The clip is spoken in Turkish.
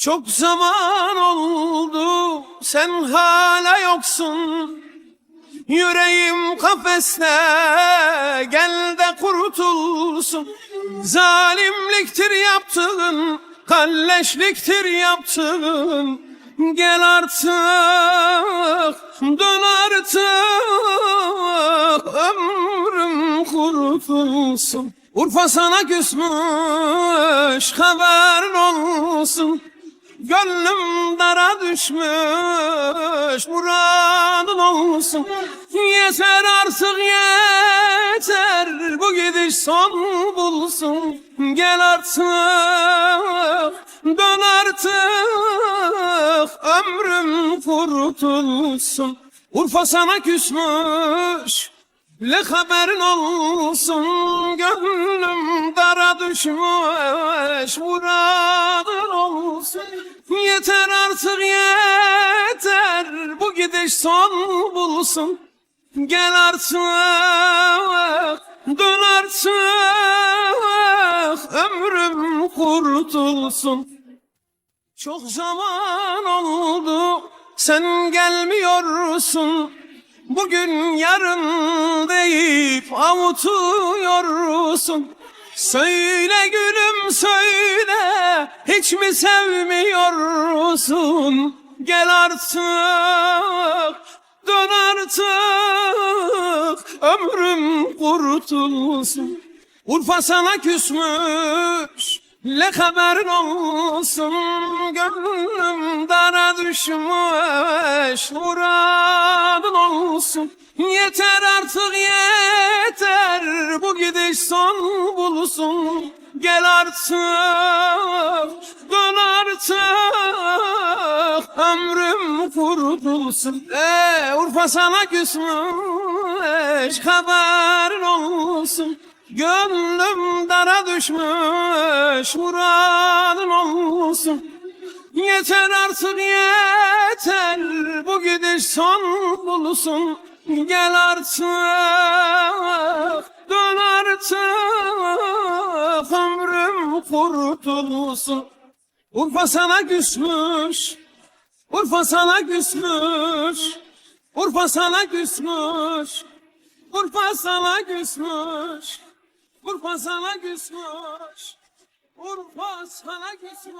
Çok zaman oldu sen hala yoksun. Yüreğim kafeste gel de kurtulsun. Zalimliktir yaptığın kalleşliktir yaptığın. Gel artık dön artık ömrüm kurtulsun. Urfa sana küsmüş haberin olsun Gönlüm dara düşmüş muradın olsun. Yeter artık yeter bu gidiş son bulsun. Gel artık dön artık ömrüm kurtulsun. Urfa sana küsmüş Le haberin olsun. Gönlüm dara düşmüş muradın Yeter artık yeter. Bu gidiş son bulsun. Gel artık dön artık. Ömrüm kurtulsun. Çok zaman oldu sen gelmiyorsun. Bugün yarın deyip avutuyorsun Söyle gülüm söyle. Hiç mi sevmiyorsun Gel artık dön artık. Ömrüm kurtulsun. Urfa sana küsmüş Le haberin olsun Gönlüm dara düşmüş Muradın olsun. Yeter artık yeter Bu gidiş son bulsun. Gel artık Dön artık Ömrüm kurtulsun. Ee, Urfa sana küsmüş Haberin olsun Gönlüm dara düşmüş muradın olsun. Yeter artık yeter bu gidiş son bulsun. Gel artık dön artık ömrüm kurtulsun. Urfa sana küsmüş Urfa sana küsmüş Urfa sana küsmüş Urfa sana küsmüş Urfa sana küsmüş Urfa sana küsmüş